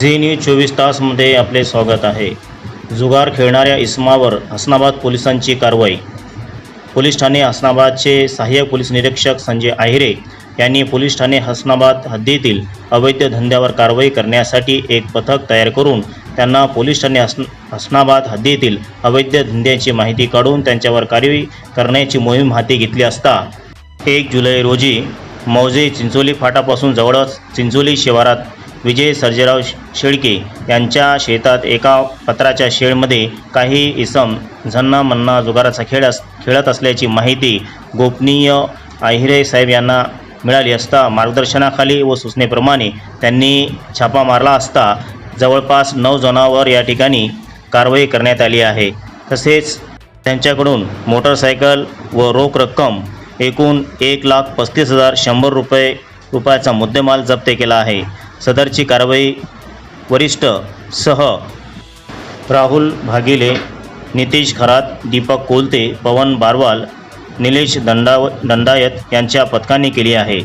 Zee news चोवीस तासमध्ये आपले स्वागत आहे. जुगार खेळणाऱ्या इस्मावर हसनाबाद पोलिसांची कारवाई. पोलीस ठाणे हसनाबादचे सहाय्यक पोलीस निरीक्षक संजय आहिरे यांनी पोलीस ठाणे हसनाबाद हद्दीतील अवैध धंद्यावर कारवाई करण्यासाठी एक पथक तयार करून त्यांना पोलीस ठाणे हसन हसनाबाद हद्दीतील अवैध धंद्याची माहिती काढून त्यांच्यावर कारवाई करण्याची मोहीम हाती घेतली असता एक जुलै रोजी मौजे चिंचोली फाटापासून जवळच चिंचोली शिवारात विजय सर्जेराव शेळके यांच्या शेतात एका पत्राच्या शेडमध्ये काही इसम झन्ना मन्ना जुगाराचा खेळ अस खेळत असल्याची माहिती गोपनीय आहिरे साहेब यांना मिळाली असता मार्गदर्शनाखाली व सूचनेप्रमाणे त्यांनी छापा मारला असता जवळपास नऊ जणांवर या ठिकाणी कारवाई करण्यात आली आहे. तसेच त्यांच्याकडून मोटरसायकल व रोख रक्कम एकूण एक लाख पस्तीस हजार शंभर रुपये रुपयाचा मुद्देमाल जप्त केला आहे. सदरची कारवाई वरिष्ठ सह राहुल भागिले नितेश खरात दीपक कोलते पवन बारवाल निलेश दंडाव दंडायत यांच्या पथकाने केली आहे.